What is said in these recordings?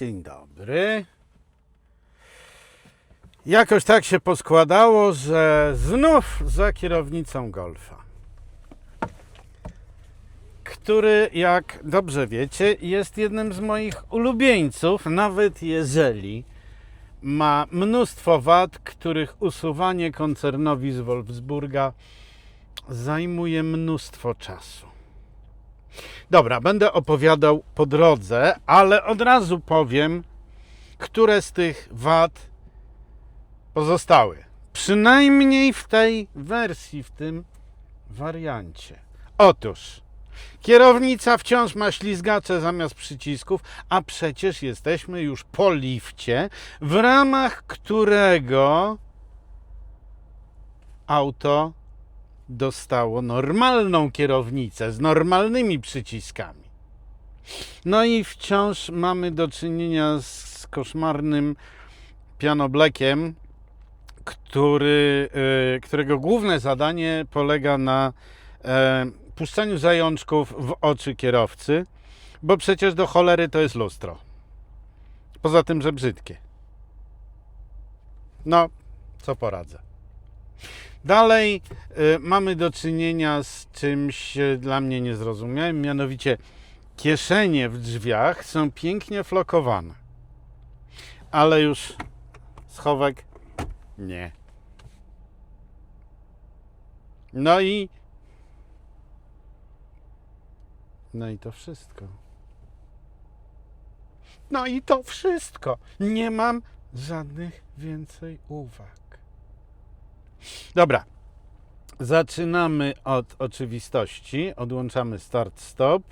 Dzień dobry. Jakoś tak się poskładało, że znów za kierownicą Golfa, który, jak dobrze wiecie, jest jednym z moich ulubieńców, nawet jeżeli ma mnóstwo wad, których usuwanie koncernowi z Wolfsburga zajmuje mnóstwo czasu. Dobra, będę opowiadał po drodze, ale od razu powiem, które z tych wad pozostały. Przynajmniej w tej wersji, w tym wariancie. Otóż kierownica wciąż ma ślizgacze zamiast przycisków, a przecież jesteśmy już po lifcie, w ramach którego auto dostało normalną kierownicę z normalnymi przyciskami. No i wciąż mamy do czynienia z koszmarnym pianoblekiem, który, y, którego główne zadanie polega na e, puszczaniu zajączków w oczy kierowcy, bo przecież do cholery to jest lustro. Poza tym, że brzydkie. No, co poradzę. Dalej y, mamy do czynienia z czymś y, dla mnie niezrozumiałym, mianowicie kieszenie w drzwiach są pięknie flokowane. Ale już schowek nie. No i no i to wszystko. No i to wszystko. Nie mam żadnych więcej uwag. Dobra. Zaczynamy od oczywistości. Odłączamy start-stop.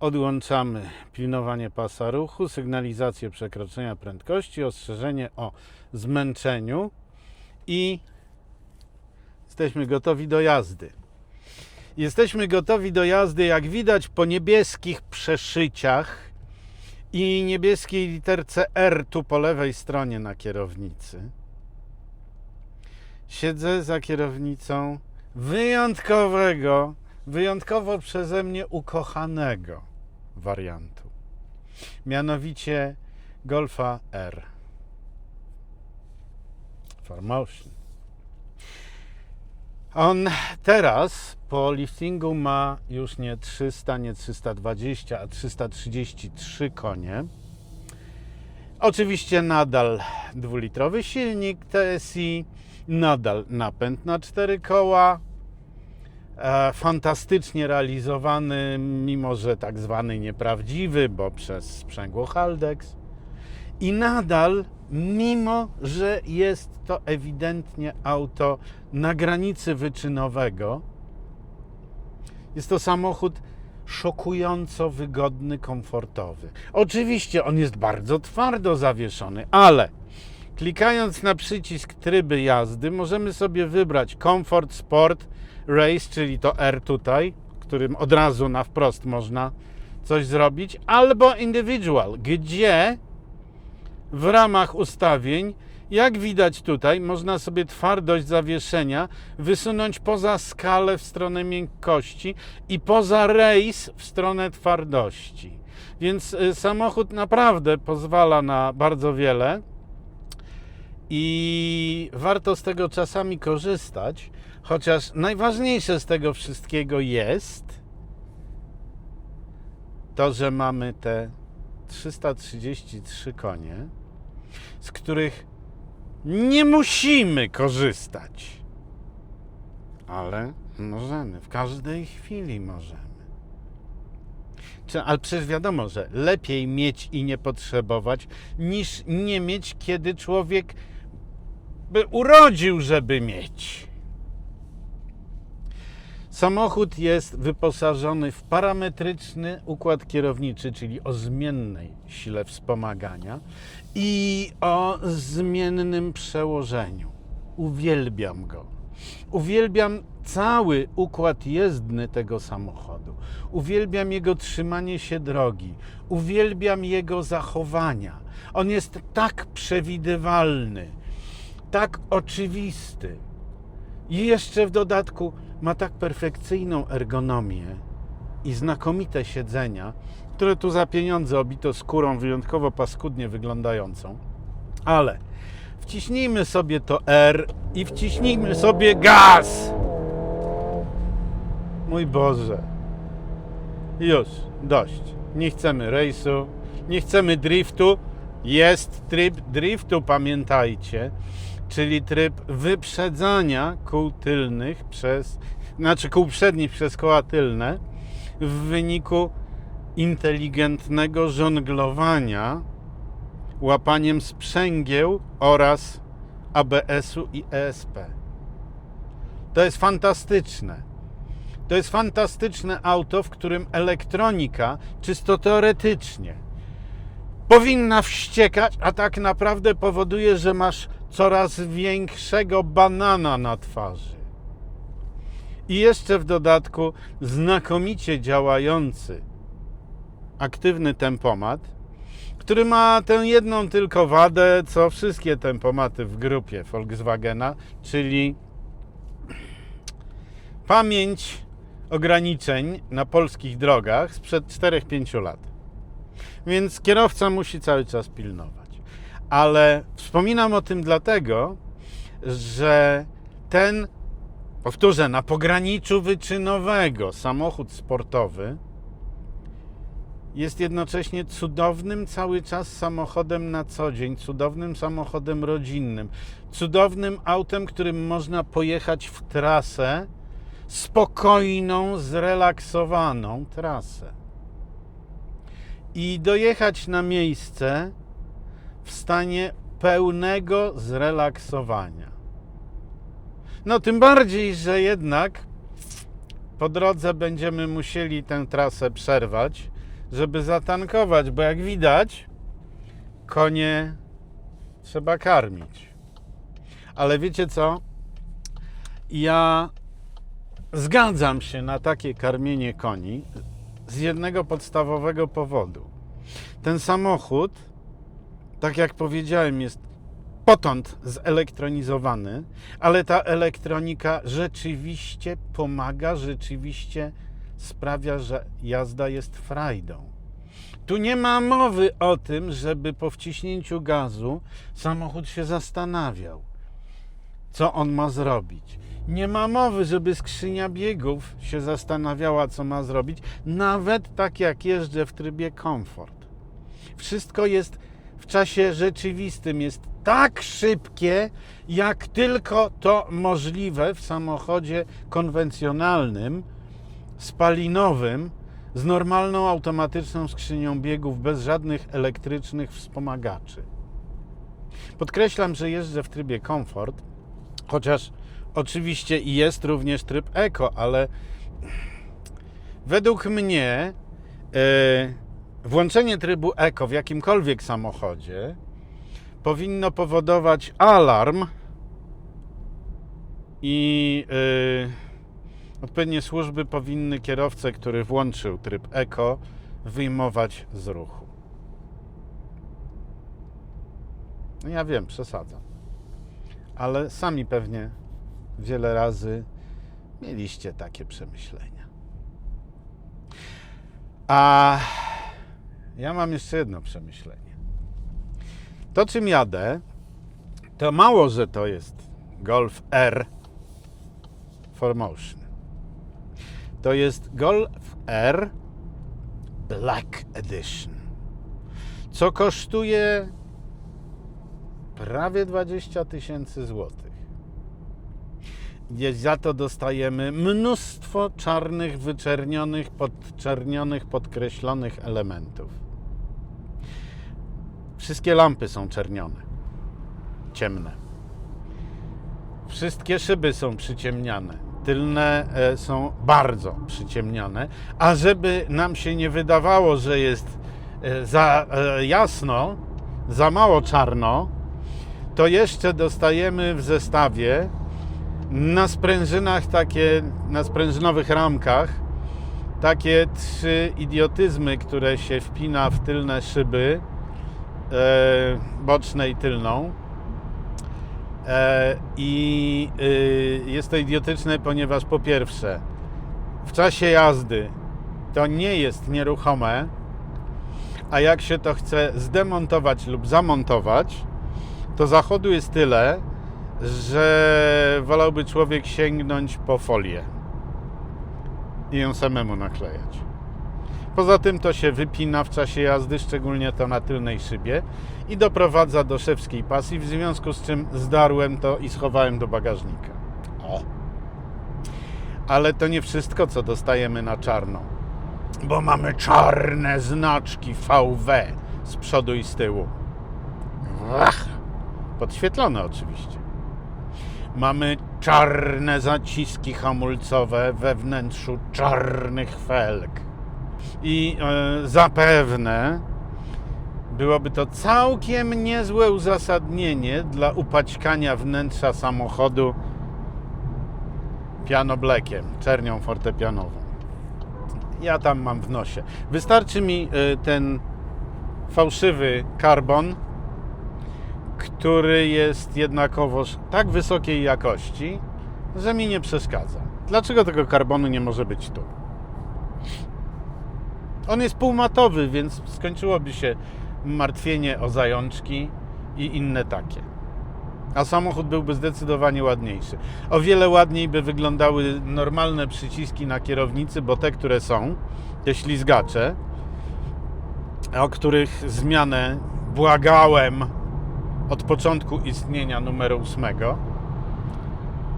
Odłączamy pilnowanie pasa ruchu, sygnalizację przekroczenia prędkości, ostrzeżenie o zmęczeniu i jesteśmy gotowi do jazdy. Jesteśmy gotowi do jazdy, jak widać po niebieskich przeszyciach i niebieskiej literce R tu po lewej stronie na kierownicy. Siedzę za kierownicą wyjątkowego, wyjątkowo przeze mnie ukochanego wariantu. Mianowicie Golfa R. Formotion. On teraz po liftingu ma już nie 300, nie 320, a 333 konie. Oczywiście nadal dwulitrowy silnik TSI, nadal napęd na cztery koła, e, fantastycznie realizowany, mimo że tak zwany nieprawdziwy, bo przez sprzęgło Haldex. I nadal, mimo że jest to ewidentnie auto na granicy wyczynowego, jest to samochód szokująco wygodny, komfortowy. Oczywiście on jest bardzo twardo zawieszony, ale klikając na przycisk tryby jazdy możemy sobie wybrać Comfort, Sport, Race, czyli to R tutaj, którym od razu na wprost można coś zrobić, albo Individual, gdzie w ramach ustawień, jak widać tutaj, można sobie twardość zawieszenia wysunąć poza skalę w stronę miękkości i poza rejs w stronę twardości. Więc y, samochód naprawdę pozwala na bardzo wiele i warto z tego czasami korzystać, chociaż najważniejsze z tego wszystkiego jest to, że mamy te 333 konie, z których nie musimy korzystać, ale możemy, w każdej chwili możemy. Ale przecież wiadomo, że lepiej mieć i nie potrzebować, niż nie mieć, kiedy człowiek by urodził, żeby mieć. Samochód jest wyposażony w parametryczny układ kierowniczy, czyli o zmiennej sile wspomagania i o zmiennym przełożeniu. Uwielbiam go. Uwielbiam cały układ jezdny tego samochodu. Uwielbiam jego trzymanie się drogi. Uwielbiam jego zachowania. On jest tak przewidywalny, tak oczywisty. I jeszcze w dodatku ma tak perfekcyjną ergonomię, i znakomite siedzenia, które tu za pieniądze obito skórą wyjątkowo paskudnie wyglądającą. Ale wciśnijmy sobie to R i wciśnijmy sobie gaz. Mój Boże. Już, dość. Nie chcemy rejsu, nie chcemy driftu. Jest tryb driftu, pamiętajcie, czyli tryb wyprzedzania kół tylnych przez, znaczy kół przednich przez koła tylne w wyniku inteligentnego żonglowania łapaniem sprzęgieł oraz ABS-u i ESP. To jest fantastyczne. To jest fantastyczne auto, w którym elektronika, czysto teoretycznie, powinna wściekać, a tak naprawdę powoduje, że masz coraz większego banana na twarzy. I jeszcze w dodatku znakomicie działający aktywny tempomat, który ma tę jedną tylko wadę, co wszystkie tempomaty w grupie Volkswagena, czyli pamięć ograniczeń na polskich drogach sprzed 4-5 lat. Więc kierowca musi cały czas pilnować. Ale wspominam o tym dlatego, że ten, powtórzę, na pograniczu wyczynowego samochód sportowy jest jednocześnie cudownym cały czas samochodem na co dzień, cudownym samochodem rodzinnym, cudownym autem, którym można pojechać w trasę, spokojną, zrelaksowaną trasę. I dojechać na miejsce w stanie pełnego zrelaksowania. No, tym bardziej, że jednak po drodze będziemy musieli tę trasę przerwać, żeby zatankować, bo jak widać, konie trzeba karmić. Ale wiecie co? Ja zgadzam się na takie karmienie koni z jednego podstawowego powodu. Ten samochód, tak jak powiedziałem, jest potąd zelektronizowany, ale ta elektronika rzeczywiście pomaga, rzeczywiście sprawia, że jazda jest frajdą. Tu nie ma mowy o tym, żeby po wciśnięciu gazu samochód się zastanawiał, co on ma zrobić. Nie ma mowy, żeby skrzynia biegów się zastanawiała, co ma zrobić, nawet tak jak jeżdżę w trybie komfort. Wszystko jest czasie rzeczywistym, jest tak szybkie, jak tylko to możliwe w samochodzie konwencjonalnym, spalinowym, z normalną automatyczną skrzynią biegów, bez żadnych elektrycznych wspomagaczy. Podkreślam, że jeżdżę w trybie komfort, chociaż oczywiście jest również tryb eko, ale według mnie e, włączenie trybu eko w jakimkolwiek samochodzie powinno powodować alarm i e, odpowiednie służby powinny kierowcę, który włączył tryb eko, wyjmować z ruchu. Ja wiem, przesadzam. Ale sami pewnie wiele razy mieliście takie przemyślenia. A ja mam jeszcze jedno przemyślenie. To, czym jadę, to mało, że to jest Golf R Formotion. To jest Golf R Black Edition, co kosztuje prawie 20 tysięcy złotych. Za to dostajemy mnóstwo czarnych, wyczernionych, podczernionych, podkreślonych elementów. Wszystkie lampy są czernione, ciemne. Wszystkie szyby są przyciemniane. Tylne e, są bardzo przyciemniane. A żeby nam się nie wydawało, że jest e, za e, jasno, za mało czarno, to jeszcze dostajemy w zestawie na sprężynach takie, na sprężynowych ramkach, takie trzy idiotyzmy, które się wpina w tylne szyby, e, boczne i tylną. E, I y, jest to idiotyczne, ponieważ po pierwsze, w czasie jazdy to nie jest nieruchome, a jak się to chce zdemontować lub zamontować, to zachodu jest tyle, że wolałby człowiek sięgnąć po folię i ją samemu naklejać. Poza tym to się wypina w czasie jazdy, szczególnie to na tylnej szybie i doprowadza do szewskiej pasji, w związku z czym zdarłem to i schowałem do bagażnika. O. Ale to nie wszystko, co dostajemy na czarno, bo mamy czarne znaczki VW z przodu i z tyłu. Ach, podświetlone oczywiście. Mamy czarne zaciski hamulcowe we wnętrzu czarnych felg. I e, zapewne byłoby to całkiem niezłe uzasadnienie dla upaćkania wnętrza samochodu pianoblekiem, czernią fortepianową. Ja tam mam w nosie. Wystarczy mi e, ten fałszywy karbon, który jest jednakowoż tak wysokiej jakości, że mi nie przeszkadza. Dlaczego tego karbonu nie może być tu? On jest półmatowy, więc skończyłoby się martwienie o zajączki i inne takie. A samochód byłby zdecydowanie ładniejszy. O wiele ładniej by wyglądały normalne przyciski na kierownicy, bo te, które są, te ślizgacze, o których zmianę błagałem od początku istnienia numeru 8,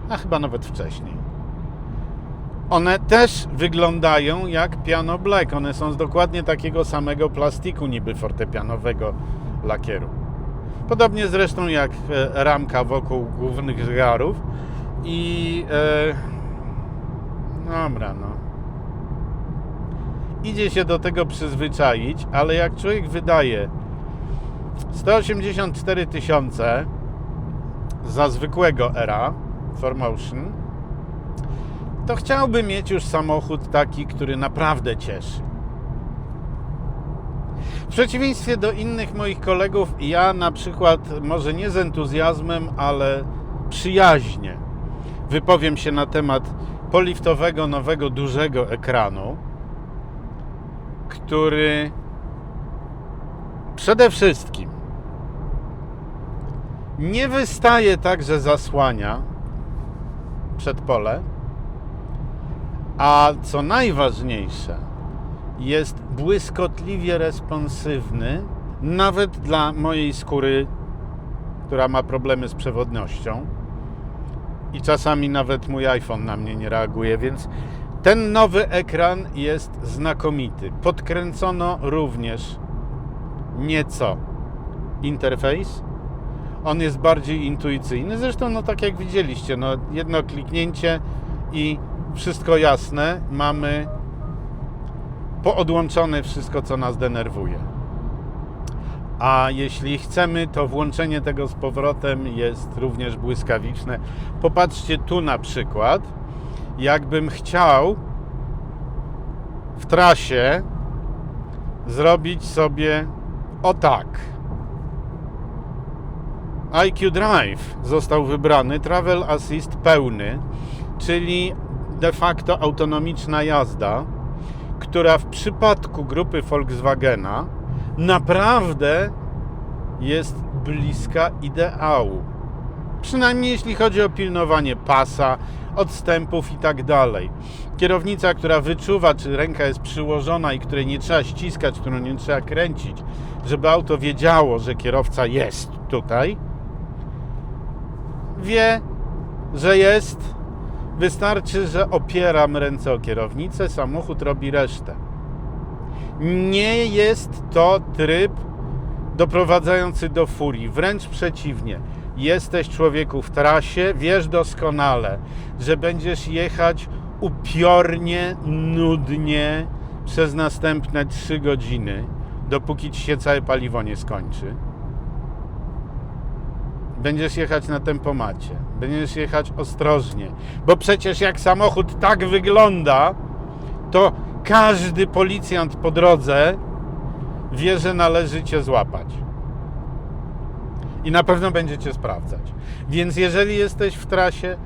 a chyba nawet wcześniej. One też wyglądają jak piano black. One są z dokładnie takiego samego plastiku niby fortepianowego lakieru. Podobnie zresztą jak e, ramka wokół głównych zegarów i e, dobra no idzie się do tego przyzwyczaić, ale jak człowiek wydaje 184 tysiące za zwykłego era Formotion, to chciałbym mieć już samochód taki, który naprawdę cieszy. W przeciwieństwie do innych moich kolegów, ja na przykład, może nie z entuzjazmem, ale przyjaźnie wypowiem się na temat poliftowego, nowego, dużego ekranu, który przede wszystkim nie wystaje tak, że zasłania przedpole, a co najważniejsze, jest błyskotliwie responsywny, nawet dla mojej skóry, która ma problemy z przewodnością. I czasami nawet mój iPhone na mnie nie reaguje, więc ten nowy ekran jest znakomity. Podkręcono również nieco interfejs. On jest bardziej intuicyjny. Zresztą, no tak jak widzieliście, no jedno kliknięcie i wszystko jasne. Mamy poodłączone wszystko, co nas denerwuje. A jeśli chcemy, to włączenie tego z powrotem jest również błyskawiczne. Popatrzcie tu na przykład. Jakbym chciał w trasie zrobić sobie o tak. IQ Drive został wybrany, Travel Assist pełny, czyli de facto autonomiczna jazda, która w przypadku grupy Volkswagena naprawdę jest bliska ideału. Przynajmniej jeśli chodzi o pilnowanie pasa, odstępów i tak dalej. Kierownica, która wyczuwa, czy ręka jest przyłożona i której nie trzeba ściskać, którą nie trzeba kręcić, żeby auto wiedziało, że kierowca jest tutaj, wie, że jest. Wystarczy, że opieram ręce o kierownicę, samochód robi resztę. Nie jest to tryb doprowadzający do furii, wręcz przeciwnie. Jesteś człowieku w trasie, wiesz doskonale, że będziesz jechać upiornie, nudnie przez następne 3 godziny, dopóki ci się całe paliwo nie skończy. Będziesz jechać na tempomacie, będziesz jechać ostrożnie, bo przecież jak samochód tak wygląda, to każdy policjant po drodze wie, że należy cię złapać. I na pewno będziecie sprawdzać. Więc jeżeli jesteś w trasie,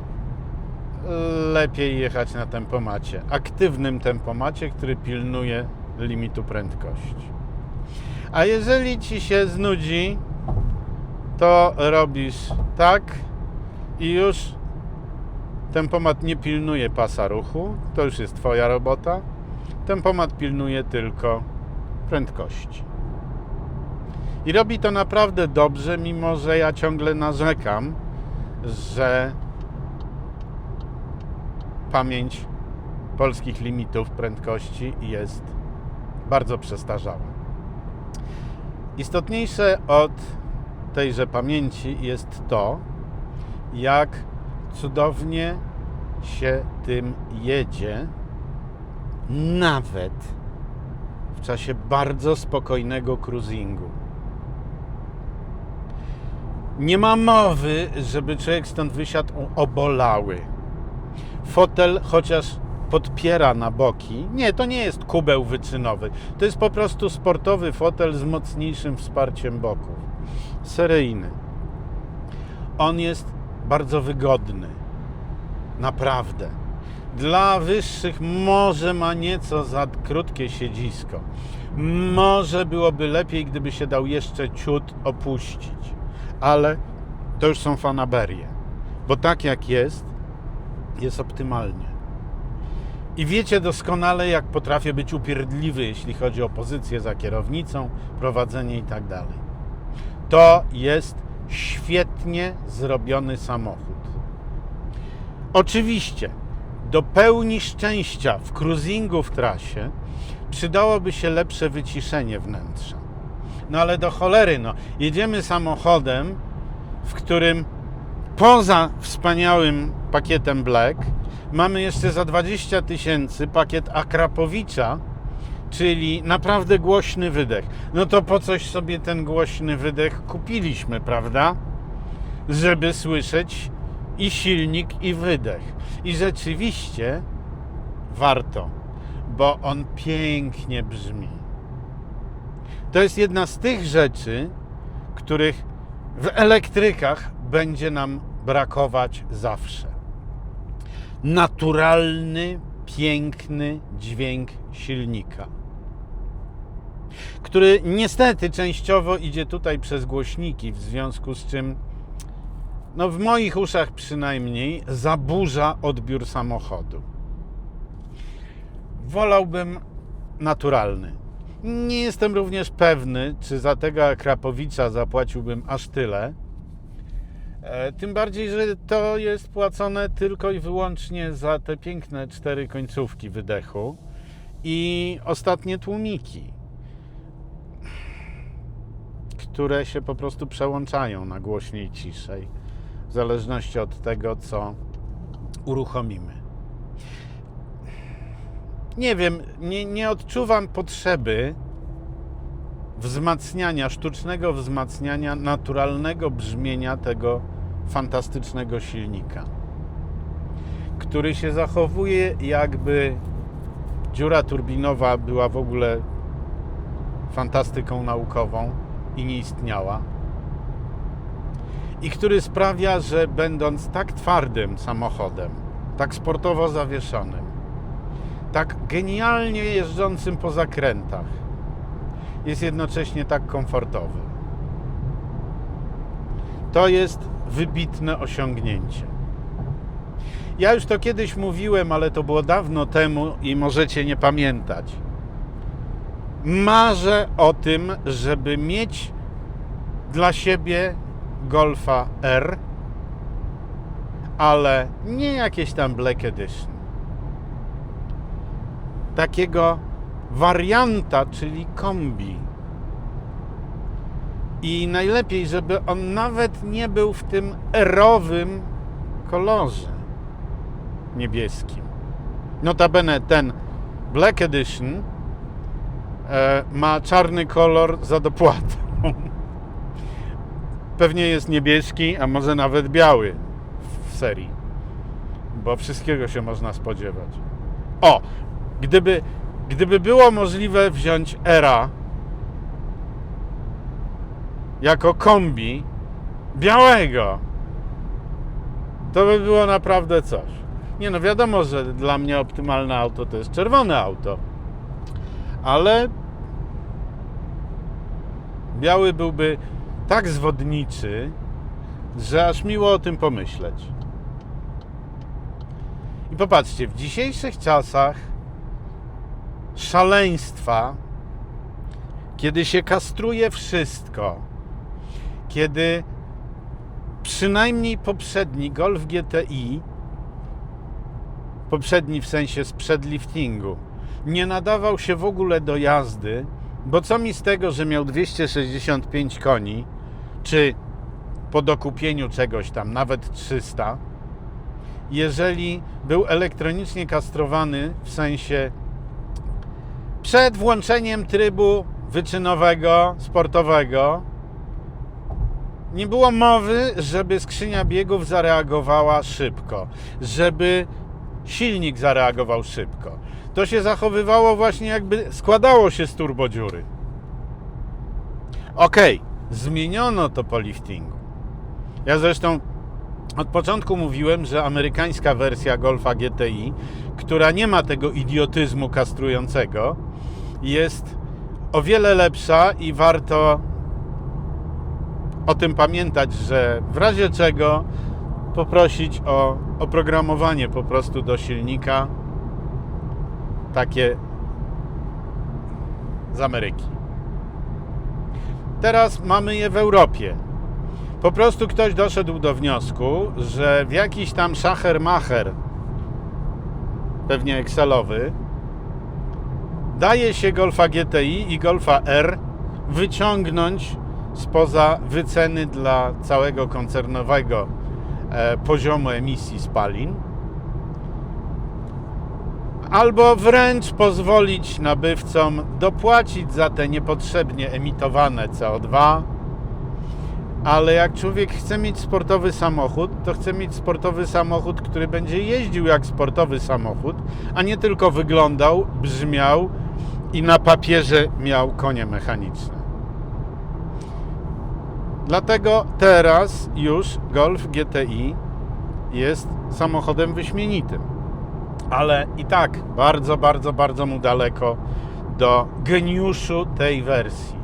lepiej jechać na tempomacie. Aktywnym tempomacie, który pilnuje limitu prędkości. A jeżeli ci się znudzi, to robisz tak i już tempomat nie pilnuje pasa ruchu, to już jest Twoja robota. Tempomat pilnuje tylko prędkości. I robi to naprawdę dobrze, mimo że ja ciągle narzekam, że pamięć polskich limitów prędkości jest bardzo przestarzała. Istotniejsze od tejże pamięci jest to, jak cudownie się tym jedzie, nawet w czasie bardzo spokojnego cruisingu. Nie ma mowy, żeby człowiek stąd wysiadł obolały. Fotel chociaż podpiera na boki. Nie, to nie jest kubeł wyczynowy. To jest po prostu sportowy fotel z mocniejszym wsparciem boków. Seryjny. On jest bardzo wygodny. Naprawdę. Dla wyższych może ma nieco za krótkie siedzisko. Może byłoby lepiej, gdyby się dał jeszcze ciut opuścić. Ale to już są fanaberie. Bo tak jak jest, jest optymalnie. I wiecie doskonale, jak potrafię być upierdliwy, jeśli chodzi o pozycję za kierownicą, prowadzenie i tak dalej. To jest świetnie zrobiony samochód. Oczywiście, do pełni szczęścia w cruisingu w trasie przydałoby się lepsze wyciszenie wnętrza. No ale do cholery, no, jedziemy samochodem, w którym poza wspaniałym pakietem Black mamy jeszcze za 20 tysięcy pakiet Akrapowicza, czyli naprawdę głośny wydech. No to po coś sobie ten głośny wydech kupiliśmy, prawda? Żeby słyszeć i silnik, i wydech. I rzeczywiście warto, bo on pięknie brzmi. To jest jedna z tych rzeczy, których w elektrykach będzie nam brakować zawsze. Naturalny, piękny dźwięk silnika, który niestety częściowo idzie tutaj przez głośniki, w związku z czym, no w moich uszach przynajmniej, zaburza odbiór samochodu. Wolałbym naturalny. Nie jestem również pewny, czy za tego Krapowicza zapłaciłbym aż tyle. E, Tym bardziej, że to jest płacone tylko i wyłącznie za te piękne cztery końcówki wydechu i ostatnie tłumiki, które się po prostu przełączają na głośniej ciszej, w zależności od tego, co uruchomimy. Nie wiem, nie, nie odczuwam potrzeby wzmacniania, sztucznego wzmacniania naturalnego brzmienia tego fantastycznego silnika, który się zachowuje jakby dziura turbinowa była w ogóle fantastyką naukową i nie istniała. I który sprawia, że będąc tak twardym samochodem, tak sportowo zawieszonym, tak genialnie jeżdżącym po zakrętach, jest jednocześnie tak komfortowy. To jest wybitne osiągnięcie. Ja już to kiedyś mówiłem, ale to było dawno temu i możecie nie pamiętać. Marzę o tym, żeby mieć dla siebie Golfa R, ale nie jakieś tam Black Edition. Takiego warianta, czyli kombi. I najlepiej, żeby on nawet nie był w tym erowym kolorze niebieskim. Notabene ten Black Edition ma czarny kolor za dopłatą. Pewnie jest niebieski, a może nawet biały w serii. Bo wszystkiego się można spodziewać. O, gdyby, gdyby było możliwe wziąć Era jako kombi białego, to by było naprawdę coś. Nie no, wiadomo, że dla mnie optymalne auto to jest czerwone auto. Ale biały byłby tak zwodniczy, że aż miło o tym pomyśleć. I popatrzcie, w dzisiejszych czasach szaleństwa, kiedy się kastruje wszystko, kiedy przynajmniej poprzedni Golf GTI, poprzedni w sensie sprzed liftingu, nie nadawał się w ogóle do jazdy, bo co mi z tego, że miał 265 koni, czy po dokupieniu czegoś tam nawet 300, jeżeli był elektronicznie kastrowany w sensie przed włączeniem trybu wyczynowego, sportowego, nie było mowy, żeby skrzynia biegów zareagowała szybko, żeby silnik zareagował szybko. To się zachowywało właśnie jakby składało się z turbodziury. Okej, zmieniono to po liftingu. Ja zresztą od początku mówiłem, że amerykańska wersja Golfa GTI, która nie ma tego idiotyzmu kastrującego, jest o wiele lepsza i warto o tym pamiętać, że w razie czego poprosić o oprogramowanie po prostu do silnika takie z Ameryki. Teraz mamy je w Europie. Po prostu ktoś doszedł do wniosku, że w jakiś tam szacher-macher, pewnie Excelowy, daje się Golfa GTI i Golfa R wyciągnąć spoza wyceny dla całego koncernowego e, poziomu emisji spalin, albo wręcz pozwolić nabywcom dopłacić za te niepotrzebnie emitowane CO2. Ale jak człowiek chce mieć sportowy samochód, to chce mieć sportowy samochód, który będzie jeździł jak sportowy samochód, a nie tylko wyglądał, brzmiał i na papierze miał konie mechaniczne. Dlatego teraz już Golf GTI jest samochodem wyśmienitym. Ale i tak bardzo, bardzo, bardzo mu daleko do geniuszu tej wersji.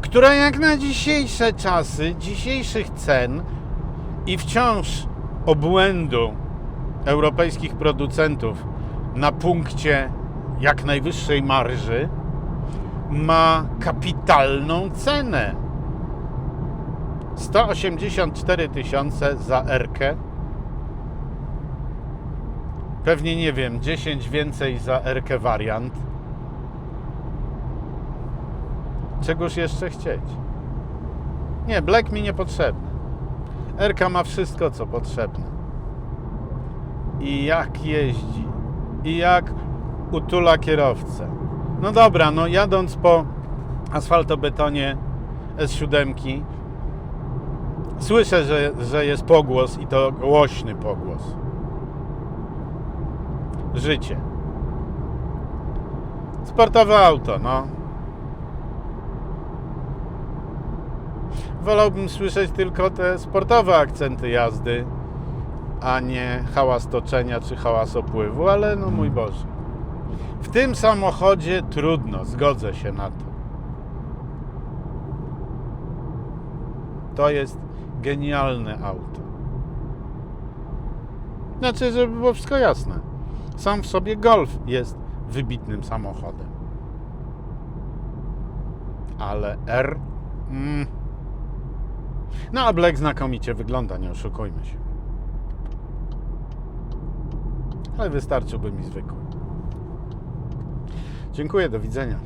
Która jak na dzisiejsze czasy, dzisiejszych cen i wciąż obłędu europejskich producentów na punkcie jak najwyższej marży ma kapitalną cenę. 184 tysiące za Erkę. Pewnie nie wiem, 10 więcej za Erkę wariant. Czegoż jeszcze chcieć? Nie, Black mi niepotrzebny. Erka ma wszystko, co potrzebne. I jak jeździ. I jak utula kierowcę. No dobra, no jadąc po asfaltobetonie S7 słyszę, że, że jest pogłos i to głośny pogłos. Życie. Sportowe auto, no. Wolałbym słyszeć tylko te sportowe akcenty jazdy, a nie hałas toczenia czy hałas opływu, ale no mój Boże. W tym samochodzie trudno, zgodzę się na to. To jest genialne auto. Znaczy, żeby było wszystko jasne. Sam w sobie Golf jest wybitnym samochodem. Ale R. Mm. No a Black znakomicie wygląda, nie oszukujmy się. Ale wystarczyłby mi zwykły. Dziękuję, do widzenia.